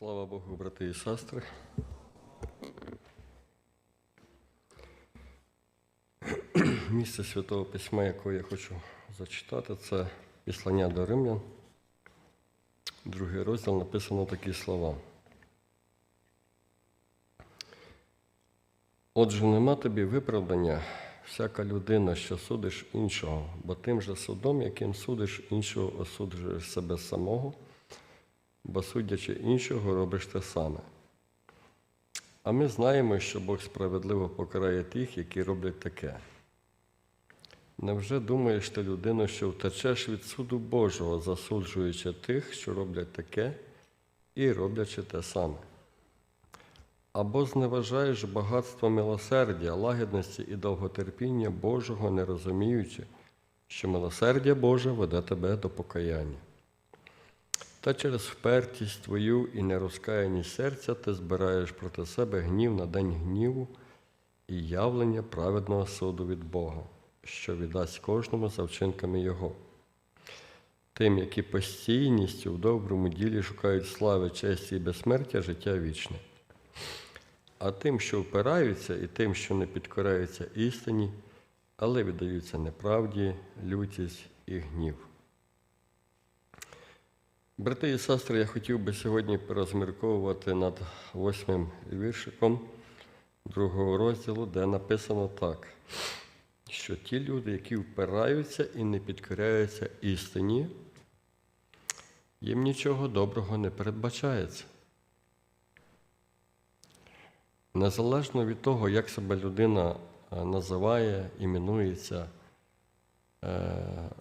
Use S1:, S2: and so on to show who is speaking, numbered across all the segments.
S1: Слава Богу, брати і сестри. Місце Святого Письма, яке я хочу зачитати, це Післання до Римлян. Другий розділ написано такі слова. Отже, нема тобі виправдання, всяка людина, що судиш іншого, бо тим же судом, яким судиш іншого, осуджуєш себе самого, бо судячи іншого, робиш те саме. А ми знаємо, що Бог справедливо покарає тих, які роблять таке. Невже думаєш ти, людино, що втечеш від суду Божого, засуджуючи тих, що роблять таке, і роблячи те саме? Або зневажаєш багатство милосердя, лагідності і довготерпіння Божого, не розуміючи, що милосердя Боже веде тебе до покаяння. Та через впертість твою і нерозкаяність серця ти збираєш проти себе гнів на день гніву і явлення праведного суду від Бога, що віддасть кожному за вчинками Його. Тим, які постійністю в доброму ділі шукають слави, честі і безсмертя, життя вічне. А тим, що впираються, і тим, що не підкоряються істині, але віддаються неправді, лютість і гнів. Брати і сестри, я хотів би сьогодні порозмірковувати над восьмим віршиком другого розділу, де написано так, що ті люди, які впираються і не підкоряються істині, їм нічого доброго не передбачається. Незалежно від того, як себе людина називає, іменується,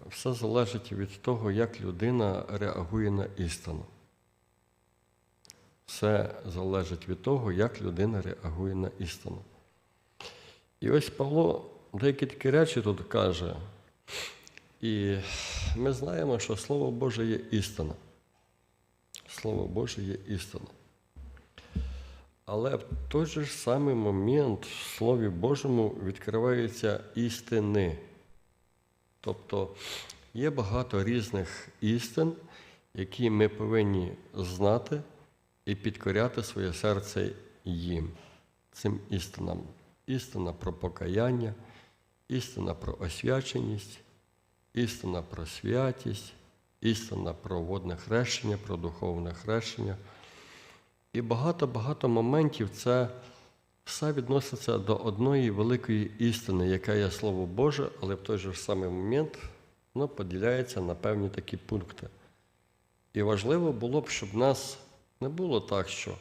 S1: все залежить від того, як людина реагує на істину. Все залежить від того, як людина реагує на істину. І ось Павло деякі такі речі тут каже, і ми знаємо, що Слово Боже є істина. Слово Боже є істина. Але в той же самий момент в Слові Божому відкриваються істини. Тобто є багато різних істин, які ми повинні знати і підкоряти своє серце їм, цим істинам. Істина про покаяння, істина про освяченість, істина про святість, істина про водне хрещення, про духовне хрещення. І багато-багато моментів це все відноситься до одної великої істини, яка є Слово Боже, але в той же самий момент воно поділяється на певні такі пункти. І важливо було б, щоб в нас не було так, що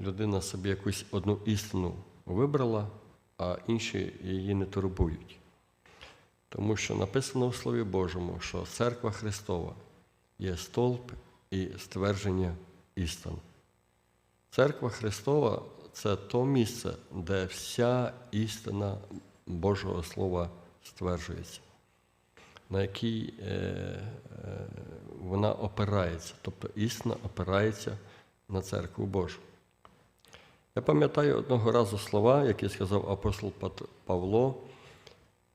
S1: людина собі якусь одну істину вибрала, а інші її не турбують. Тому що написано в Слові Божому, що церква Христова є столб і ствердження істин. Церква Христова це то місце, де вся істина Божого Слова стверджується, на якій е, е, вона опирається, тобто істина опирається на церкву Божу. Я пам'ятаю одного разу слова, які сказав апостол Павло,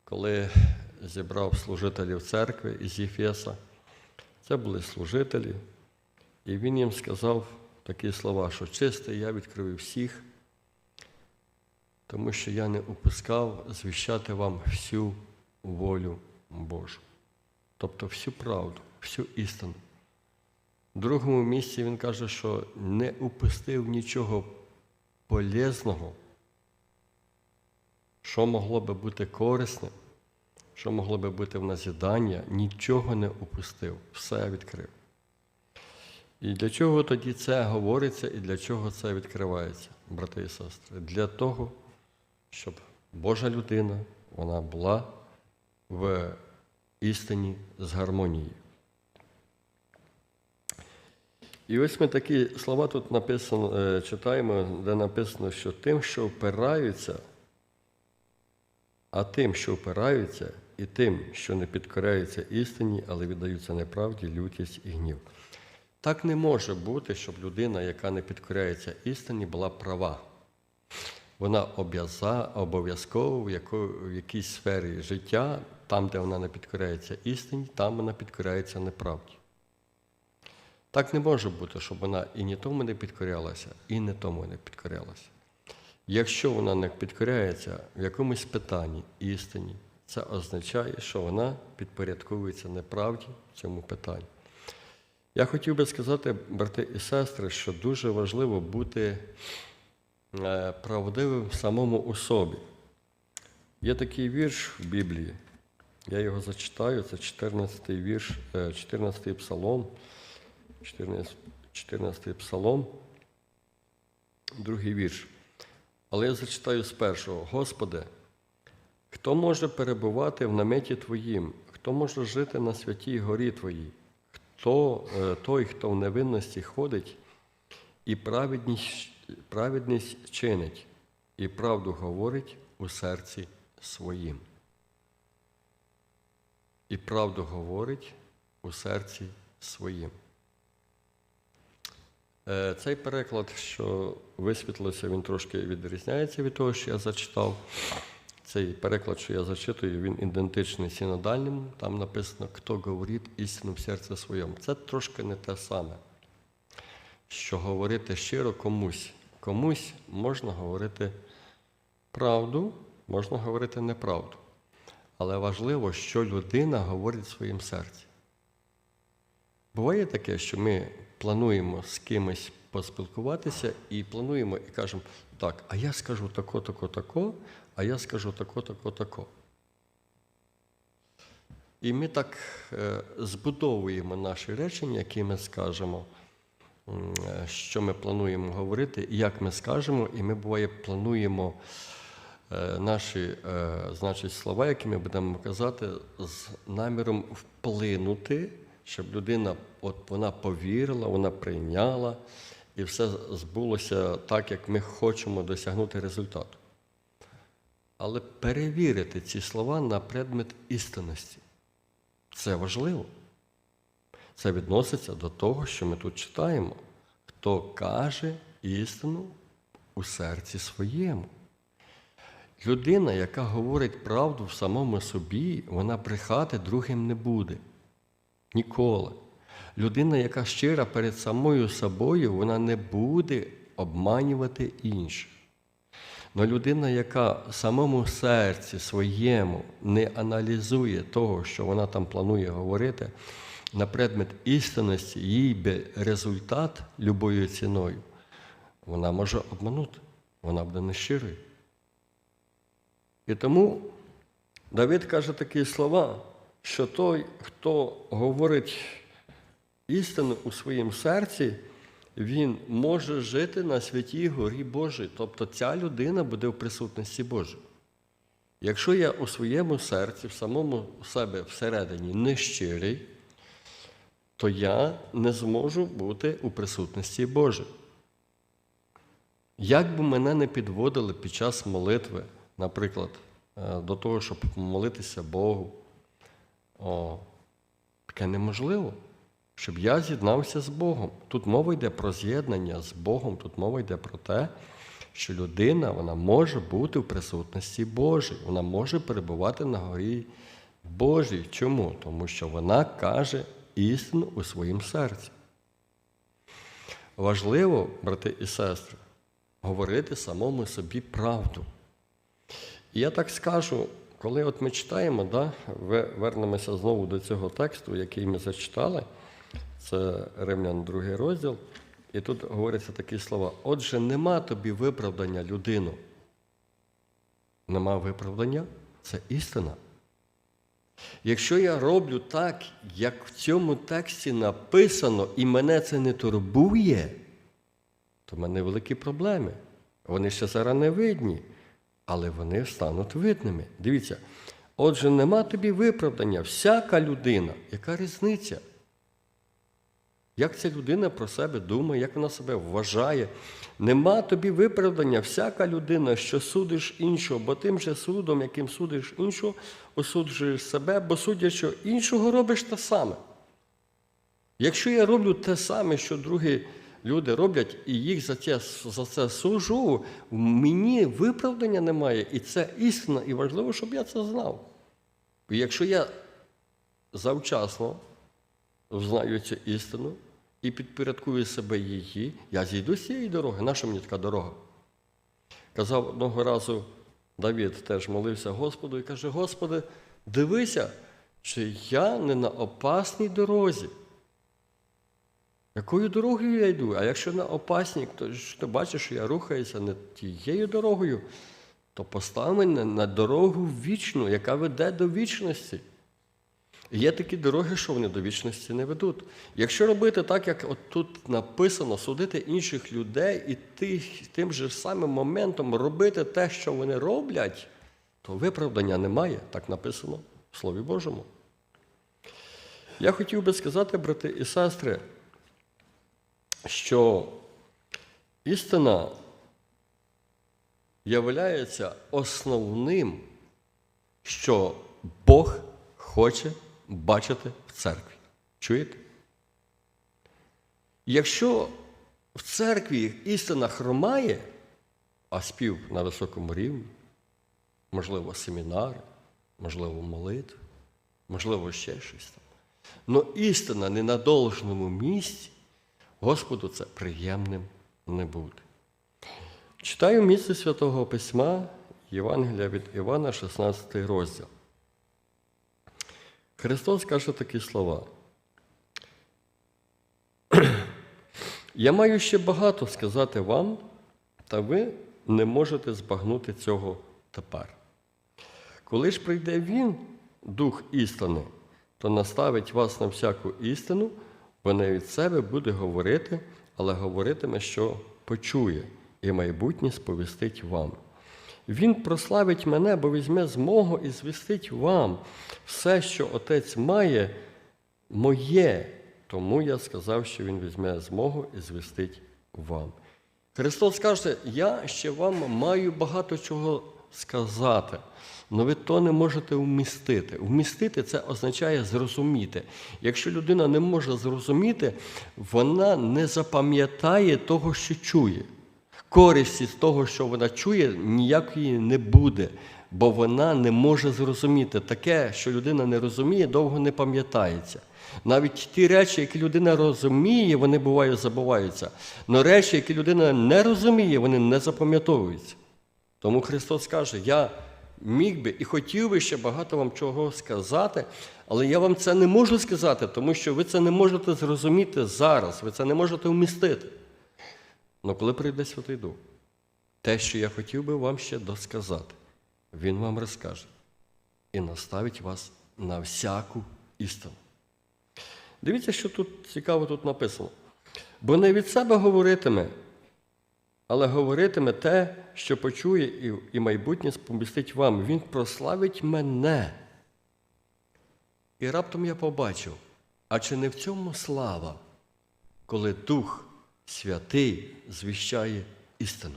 S1: коли зібрав служителів церкви із Єфеса. Це були служителі, і він їм сказав такі слова, що чистий я відкрив всіх, тому що я не упускав звіщати вам всю волю Божу. Тобто всю правду, всю істину. В другому місці він каже, що не упустив нічого полезного, що могло би бути корисним, що могло би бути в назідання, нічого не упустив, все відкрив. І для чого тоді це говориться і для чого це відкривається, брати і сестри? Для того, щоб Божа людина вона була в істині з гармонією. І ось ми такі слова тут написано, читаємо, де написано, що тим, що впираються, а тим, що впираються, і тим, що не підкоряються істині, але віддаються неправді, лютість і гнів. Так не може бути, щоб людина, яка не підкоряється істині, була права. Вона обов'язково в, в якійсь сфері життя, там, де вона не підкоряється істині, там вона підкоряється неправді. Так не може бути, щоб вона і ні тому не підкорялася, і не тому не підкорялася. Якщо вона не підкоряється в якомусь питанні істині, це означає, що вона підпорядковується неправді в цьому питанні. Я хотів би сказати, брати і сестри, що дуже важливо бути е, правдивим самому у собі. Є такий вірш в Біблії, я його зачитаю, це 14 вірш, е, 14 псалом, 14, 14 псалом, другий вірш. Але я зачитаю з першого. Господи, хто може перебувати в наметі Твоїм, хто може жити на святій горі Твоїй, хто е, той, хто в невинності ходить, і праведність, праведність чинить, і правду говорить у серці своїм. І правду говорить у серці своїм. Е, Цей переклад, що висвітлився, він трошки відрізняється від того, що я зачитав. Цей переклад, що я зачитую, він ідентичний синодальному. Там написано, хто говорить істину в серці своєму. Це трошки не те саме, що говорити щиро комусь. Комусь можна говорити правду, можна говорити неправду. Але важливо, що людина говорить в своїм серці. Буває таке, що ми плануємо з кимось поспілкуватися і плануємо і кажемо, так, а я скажу тако, тако, тако, а я скажу тако, тако, тако. І ми так е, збудовуємо наші речення, які ми скажемо, що ми плануємо говорити, як ми скажемо, і ми буває плануємо е, наші е, значить, слова, які ми будемо казати, з наміром вплинути, щоб людина от вона повірила, вона прийняла, і все збулося так, як ми хочемо досягнути результату. Але перевірити ці слова на предмет істинності. Це важливо. Це відноситься до того, що ми тут читаємо. Хто каже істину у серці своєму. Людина, яка говорить правду в самому собі, вона брехати другим не буде. Ніколи. Людина, яка щира перед самою собою, вона не буде обманювати інших. Но людина, яка в самому серці своєму не аналізує того, що вона там планує говорити, на предмет істинності, їй би результат любою ціною, вона може обманути, вона буде нещирою. І тому Давид каже такі слова, що той, хто говорить істину у своєму серці, він може жити на святій горі Божій. Тобто ця людина буде в присутності Божій. Якщо я у своєму серці, в самому себе всередині нещирий, то я не зможу бути у присутності Божій. Як би мене не підводили під час молитви, наприклад, е, до того, щоб молитися Богу, о, таке неможливо, щоб я з'єднався з Богом. Тут мова йде про з'єднання з Богом, тут мова йде про те, що людина вона може бути в присутності Божій, вона може перебувати на горі Божій. Чому? Тому що вона каже істину у своїм серці. Важливо, брати і сестри, говорити самому собі правду. І я так скажу, коли от ми читаємо, да, вернемося знову до цього тексту, який ми зачитали, це Римлян, другий розділ, і тут говоряться такі слова. Отже, нема тобі виправдання людину. Нема виправдання це істина. Якщо я роблю так, як в цьому тексті написано, і мене це не турбує, то в мене великі проблеми. Вони ще зараз не видні, але вони стануть видними. Дивіться, отже, нема тобі виправдання. Всяка людина, яка різниця? Як ця людина про себе думає, як вона себе вважає? Нема тобі виправдання, всяка людина, що судиш іншого, бо тим же судом, яким судиш іншого, осуджуєш себе, бо судячи іншого, робиш те саме. Якщо я роблю те саме, що другі люди роблять, і їх за це, за це сужу, мені виправдання немає, і це істина, і важливо, щоб я це знав. І якщо я завчасно знаю цю істину, і підпорядкую себе її, я зійду з цієї дороги. Наша мені така дорога? Казав одного разу Давід теж молився Господу і каже: Господи, дивися, чи я не на опасній дорозі. Якою дорогою я йду? А якщо на опасній, то ти бачиш, що я рухаюся не тією дорогою, то постав мене на дорогу вічну, яка веде до вічності. Є такі дороги, що вони до вічності не ведуть. Якщо робити так, як от тут написано, судити інших людей і ти, тим же самим моментом робити те, що вони роблять, то виправдання немає, так написано в Слові Божому. Я хотів би сказати, брати і сестри, що істина являється основним, що Бог хоче бачити в церкві. Чуєте? Якщо в церкві істина хромає, а спів на високому рівні, можливо, семінари, можливо, молитви, можливо, ще щось там. Но істина не на должному місці, Господу це приємним не буде. Читаю місце Святого Письма Євангелія від Івана, 16 розділ. Христос каже такі слова. Я маю ще багато сказати вам, та ви не можете збагнути цього тепер. Коли ж прийде Він, Дух істини, то наставить вас на всяку істину, бо не від себе буде говорити, але говоритиме, що почує, і майбутнє сповістить вам. Він прославить мене, бо візьме з мого і звістить вам. Все, що Отець має, моє. Тому я сказав, що Він візьме з мого і звістить вам. Христос каже, я ще вам маю багато чого сказати, але ви то не можете вмістити. Вмістити це означає зрозуміти. Якщо людина не може зрозуміти, вона не запам'ятає того, що чує. Користі з того, що вона чує, ніякої не буде, бо вона не може зрозуміти. Таке, що людина не розуміє, довго не пам'ятається. Навіть ті речі, які людина розуміє, вони бувають забуваються. Але речі, які людина не розуміє, вони не запам'ятовуються. Тому Христос каже, я міг би і хотів би ще багато вам чого сказати, але я вам це не можу сказати, тому що ви це не можете зрозуміти зараз, ви це не можете вмістити. Але коли прийде Святий Дух, те, що я хотів би вам ще досказати, Він вам розкаже і наставить вас на всяку істину. Дивіться, що тут цікаво тут написано. Бо не від себе говоритиме, але говоритиме те, що почує, і, і майбутнє сповістить вам. Він прославить мене. І раптом я побачив, а чи не в цьому слава, коли Дух Святий звіщає істину?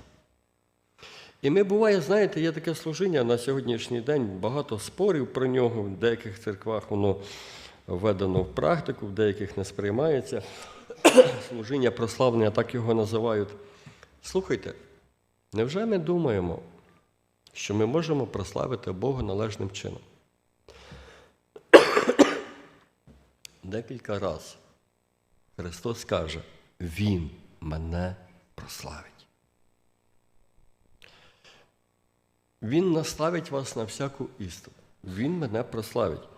S1: І ми буває, знаєте, є таке служіння на сьогоднішній день, багато спорів про нього, в деяких церквах воно введено в практику, в деяких не сприймається. Служіння прославлення, так його називають. Слухайте, невже ми думаємо, що ми можемо прославити Бога належним чином? Декілька разів Христос каже, Він мене прославить. Він наставить вас на всяку істину. Він мене прославить.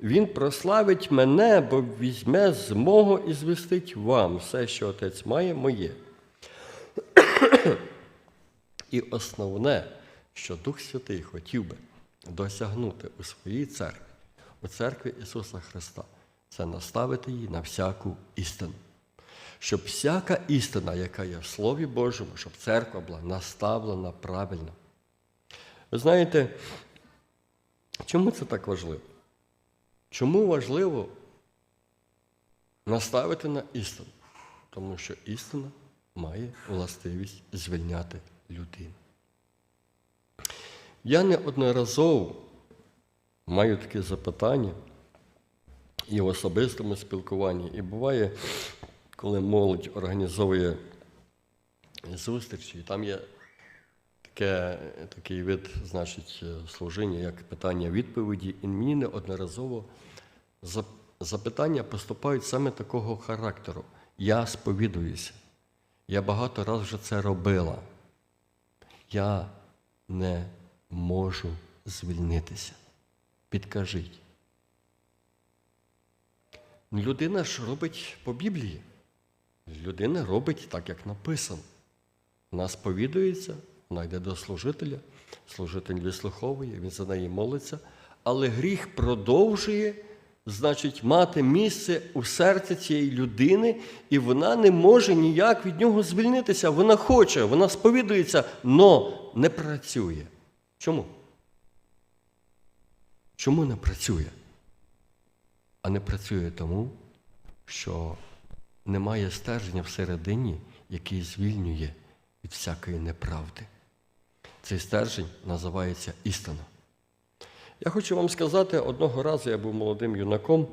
S1: Він прославить мене, бо візьме з мого і звістить вам все, що Отець має, моє. І основне, що Дух Святий хотів би досягнути у своїй церкві, у церкві Ісуса Христа, це наставити її на всяку істину. Щоб всяка істина, яка є в Слові Божому, щоб церква була наставлена правильно. Ви знаєте, чому це так важливо? Чому важливо наставити на істину? Тому що істина має властивість звільняти людину. Я неодноразово маю таке запитання і в особистому спілкуванні, і буває, коли молодь організовує зустрічі, там є таке, такий вид, значить, служіння, як питання-відповіді, і мені неодноразово запитання поступають саме такого характеру. Я сповідуюся. Я багато разів вже це робила. Я не можу звільнитися. Підкажіть. Людина ж робить по Біблії. Людина робить так, як написано. Вона сповідується, вона йде до служителя, служитель вислуховує, він за неї молиться, але гріх продовжує, значить, мати місце у серці цієї людини, і вона не може ніяк від нього звільнитися. Вона хоче, вона сповідується, але не працює. Чому? Чому не працює? А не працює тому, що немає стерження всередині, який звільнює від всякої неправди. Цей стержень називається істина. Я хочу вам сказати, одного разу я був молодим юнаком,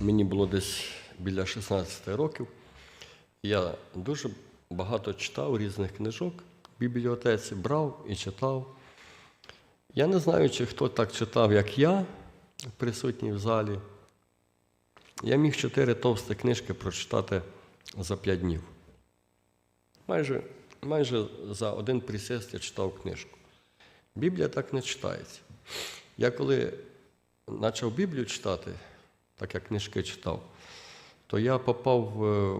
S1: мені було десь біля 16 років. Я дуже багато читав різних книжок в бібліотеці, брав і читав. Я не знаю, чи хто так читав, як я, присутній в залі. Я міг чотири товсті книжки прочитати за п'ять днів. Майже, майже за один присест я читав книжку. Біблія так не читається. Я коли почав Біблію читати, так як книжки читав, то я попав в,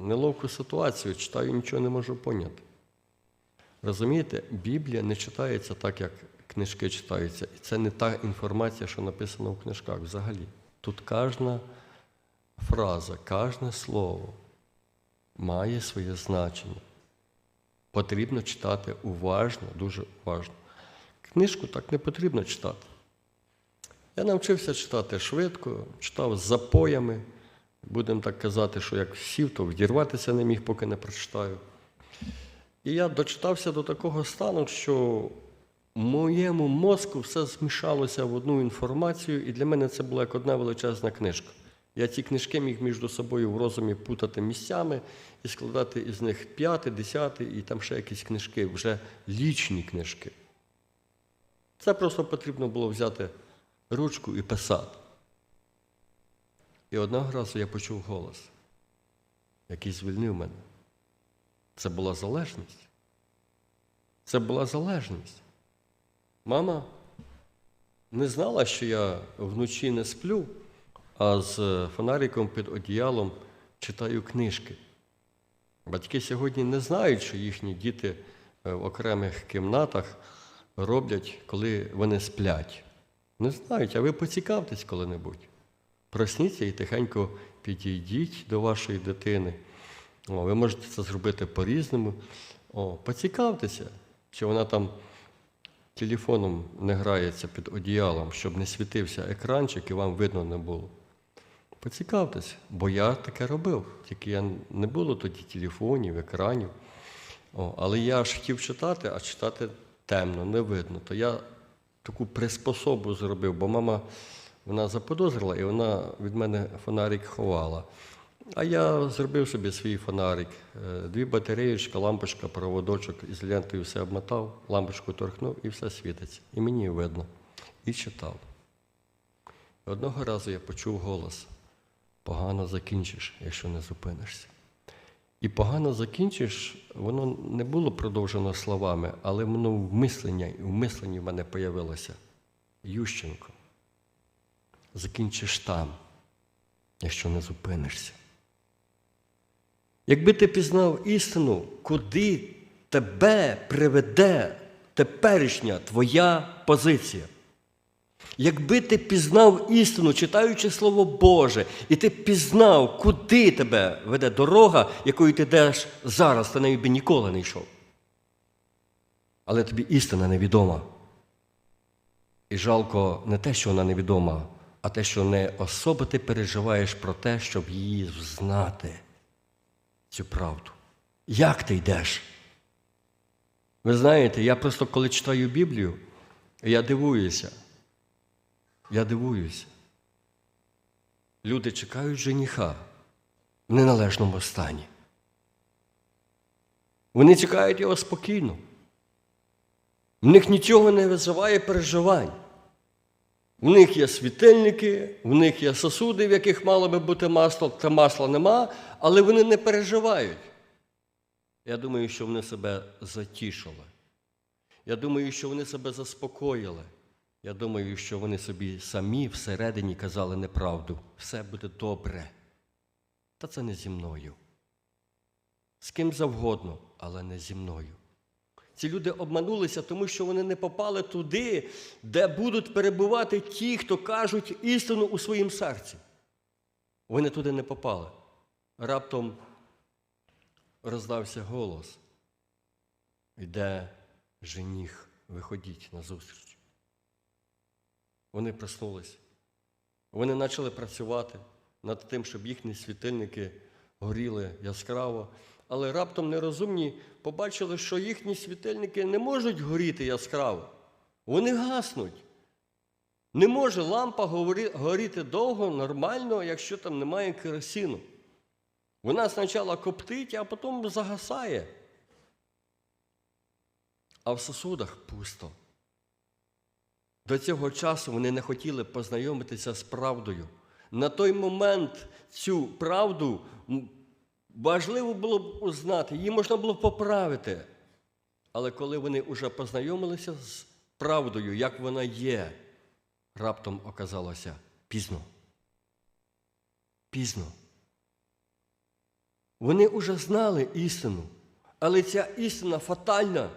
S1: неловку ситуацію, читаю, нічого не можу поняти. Розумієте, Біблія не читається так, як книжки читаються. І це не та інформація, що написана в книжках взагалі. Тут кожна фраза, кожне слово має своє значення. Потрібно читати уважно, дуже уважно. Книжку так не потрібно читати. Я навчився читати швидко, читав з запоями. Будемо так казати, що як сів, то відірватися не міг, поки не прочитаю. І я дочитався до такого стану, що моєму мозку все змішалося в одну інформацію, і для мене це була як одна величезна книжка. Я ці книжки міг між собою в розумі путати місцями і складати із них п'ятий, десятий, і там ще якісь книжки, вже лічні книжки. Це просто потрібно було взяти ручку і писати. І одного разу я почув голос, який звільнив мене. Це була залежність. Це була залежність. Мама не знала, що я вночі не сплю, а з фонариком під одіялом читаю книжки. Батьки сьогодні не знають, що їхні діти е, в окремих кімнатах роблять, коли вони сплять. Не знають, а ви поцікавтесь коли-небудь. Просніться і тихенько підійдіть до вашої дитини. О, ви можете це зробити по-різному. О, Поцікавтеся, чи вона там телефоном не грається під одіялом, щоб не світився екранчик і вам видно не було. Поцікавтеся, бо я таке робив, тільки я не було тоді телефонів, екранів. О, але я ж хотів читати, а читати темно, не видно. То я таку приспособу зробив, бо мама вона заподозрила і вона від мене фонарик ховала. А я зробив собі свій фонарик. Е, Дві батареєчка, лампочка, проводочок із лентою все обмотав, лампочку торкнув і все світиться. І мені видно. І читав. Одного разу я почув голос: погано закінчиш, якщо не зупинишся. І погано закінчиш, воно не було продовжено словами, але воно в мисленні, в мисленні в мене появилося. Ющенко. Закінчиш там, якщо не зупинишся. Якби ти пізнав істину, куди тебе приведе теперішня твоя позиція. Якби ти пізнав істину, читаючи Слово Боже, і ти пізнав, куди тебе веде дорога, якою ти йдеш зараз, ти нею би ніколи не йшов. Але тобі істина невідома. І жалко не те, що вона невідома, а те, що не особо ти переживаєш про те, щоб її знати, цю правду. Як ти йдеш? Ви знаєте, я просто коли читаю Біблію, я дивуюся. Я дивуюся. Люди чекають жениха в неналежному стані. Вони чекають його спокійно. В них нічого не визиває переживань. В них є світильники, в них є сосуди, в яких мало би бути масло, та масла нема, але вони не переживають. Я думаю, що вони себе затішили. Я думаю, що вони себе заспокоїли. Я думаю, що вони собі самі всередині казали неправду. Все буде добре. Та це не зі мною. З ким завгодно, але не зі мною. Ці люди обманулися, тому що вони не попали туди, де будуть перебувати ті, хто кажуть істину у своїм серці. Вони туди не попали. Раптом роздався голос. Йде жених, виходіть на зустріч. Вони проснулись. Вони почали працювати над тим, щоб їхні світильники горіли яскраво. Але раптом нерозумні побачили, що їхні світильники не можуть горіти яскраво. Вони гаснуть. Не може лампа горіти довго, нормально, якщо там немає керосину. Вона спочатку коптить, а потім загасає. А в сосудах пусто. До цього часу вони не хотіли познайомитися з правдою. На той момент цю правду важливо було б узнати, її можна було б поправити. Але коли вони вже познайомилися з правдою, як вона є, раптом оказалося пізно. Пізно. Вони вже знали істину, але ця істина фатальна.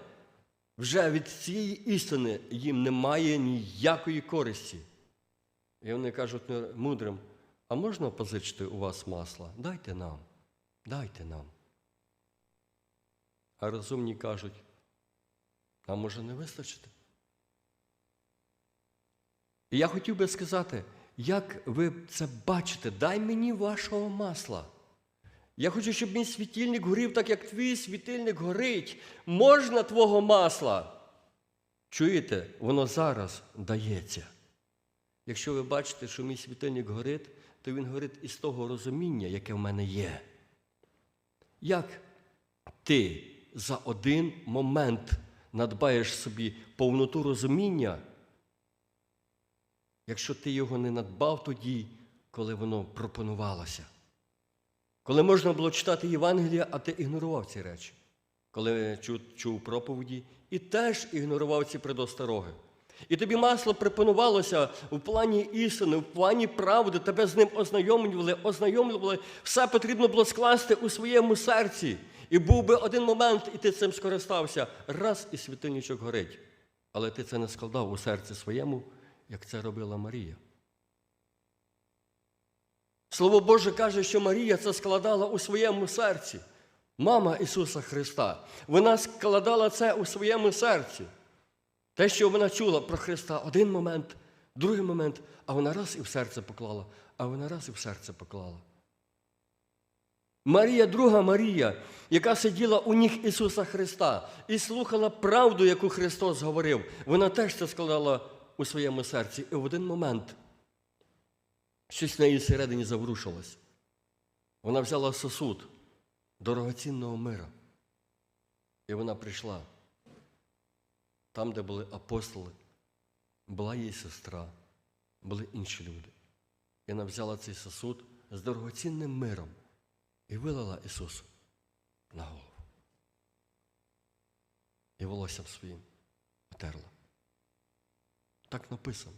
S1: Вже від цієї істини їм немає ніякої користі. І вони кажуть мудрим, а можна позичити у вас масла? Дайте нам, дайте нам. А розумні кажуть, а може не вистачити? І я хотів би сказати, як ви це бачите, дай мені вашого масла. Я хочу, щоб мій світильник горів так, як твій світильник горить. Можна твого масла? Чуєте, воно зараз дається. Якщо ви бачите, що мій світильник горить, то він горить із того розуміння, яке в мене є. Як ти за один момент надбаєш собі повноту розуміння, якщо ти його не надбав тоді, коли воно пропонувалося? Коли можна було читати Євангелія, а ти ігнорував ці речі. Коли чув, проповіді і теж ігнорував ці предостороги. І тобі масло пропонувалося в плані істини, в плані правди, тебе з ним ознайомлювали, ознайомлювали, все потрібно було скласти у своєму серці. І був би один момент, і ти цим скористався. Раз і світильничок горить. Але ти це не складав у серці своєму, як це робила Марія. Слово Боже каже, що Марія це складала у своєму серці. Мама Ісуса Христа. Вона складала це у своєму серці. Те, що вона чула про Христа один момент, другий момент, а вона раз і в серце поклала, а вона раз і в серце поклала. Марія, друга Марія, яка сиділа у ніг Ісуса Христа і слухала правду, яку Христос говорив, вона теж це складала у своєму серці. І в один момент щось на її всередині заворушилось. Вона взяла сосуд дорогоцінного мира. І вона прийшла там, де були апостоли, була її сестра, були інші люди. І вона взяла цей сосуд з дорогоцінним миром і вилила Ісусу на голову. І волоссям своїм отерла. Так написано.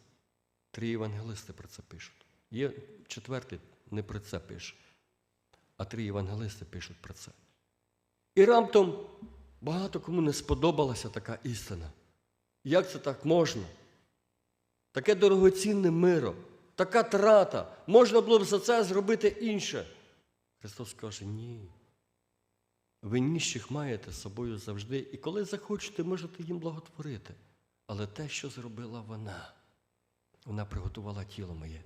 S1: Три євангелисти про це пишуть. Є четвертий не про це пише, а три євангелисти пишуть про це. І раптом багато кому не сподобалася така істина. Як це так можна? Таке дорогоцінне миро, така трата. Можна було б за це зробити інше. Христос каже, ні. Ви ніщих маєте з собою завжди, і коли захочете, можете їм благотворити. Але те, що зробила вона, вона приготувала тіло моє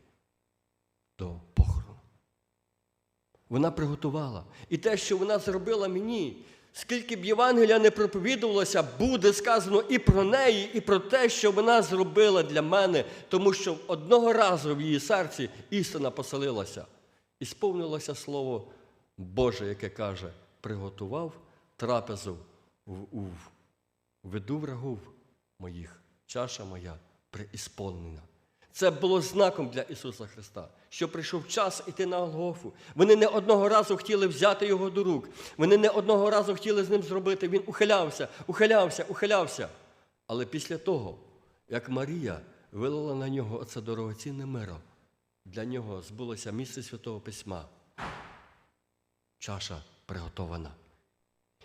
S1: до похорону. Вона приготувала. І те, що вона зробила мені, скільки б Євангелія не проповідувалося, буде сказано і про неї, і про те, що вона зробила для мене, тому що одного разу в її серці істина поселилася. І сповнилося слово Боже, яке каже: приготував трапезу в, у виду врагов моїх, чаша моя преісполнена. Це було знаком для Ісуса Христа, що прийшов час іти на Голгофу. Вони не одного разу хотіли взяти його до рук. Вони не одного разу хотіли з ним зробити. Він ухилявся, ухилявся, ухилявся. Але після того, як Марія вилила на нього оце дорогоцінне миро, для нього збулося місце Святого Письма. Чаша приготована.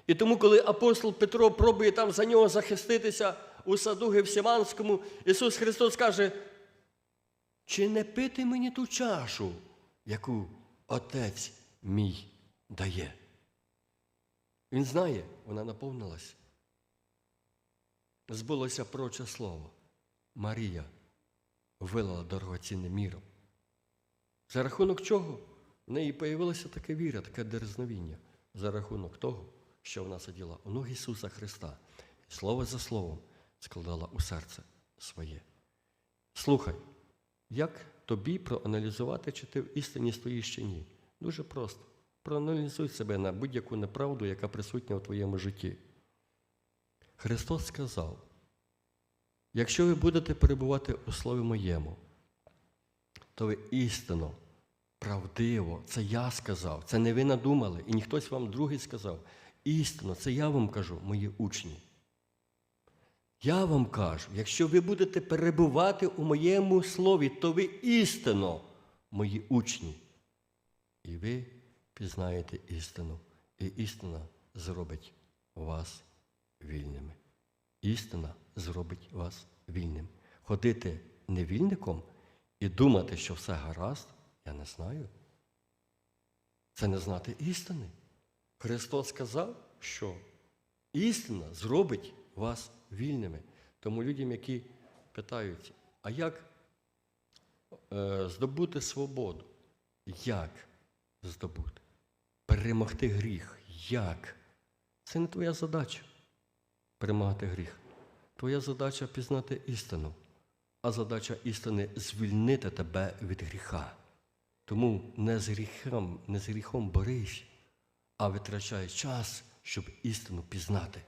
S1: І тому, коли апостол Петро пробує там за нього захиститися у саду Гевсиманському, Ісус Христос каже, чи не пити мені ту чашу, яку Отець мій дає? Він знає, вона наповнилась. Збулося проче слово. Марія вилила дорогоцінне міром. За рахунок чого? В неї появилася така віра, таке дерзновіння. За рахунок того, що вона сиділа у ноги Ісуса Христа і слово за словом складала у серце своє. Слухай, як тобі проаналізувати, чи ти в істині стоїш чи ні? Дуже просто. Проаналізуй себе на будь-яку неправду, яка присутня у твоєму житті. Христос сказав: якщо ви будете перебувати у Слові моєму, то ви істинно, правдиво, це я сказав, це не ви надумали, і ніхтось вам другий сказав. Істинно, це я вам кажу, мої учні. Я вам кажу, якщо ви будете перебувати у моєму слові, то ви істинно мої учні. І ви пізнаєте істину, і істина зробить вас вільними. Істина зробить вас вільним. Ходити невільником і думати, що все гаразд, я не знаю. Це не знати істини. Христос сказав, що істина зробить вас вільними. Тому людям, які питаються, а як е, здобути свободу? Як здобути? Перемогти гріх. Як? Це не твоя задача перемагати гріх. Твоя задача пізнати істину, а задача істини звільнити тебе від гріха. Тому не з гріхом, не з гріхом борись, а витрачай час, щоб істину пізнати.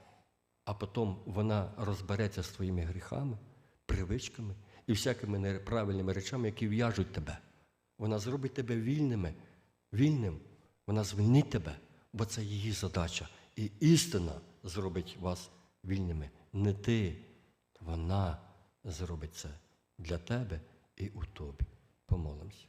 S1: А потім вона розбереться з твоїми гріхами, привичками і всякими неправильними речами, які в'яжуть тебе. Вона зробить тебе вільними, вільним. Вона звільнить тебе, бо це її задача. І істина зробить вас вільними. Не ти. Вона зробить це для тебе і у тобі. Помолимось.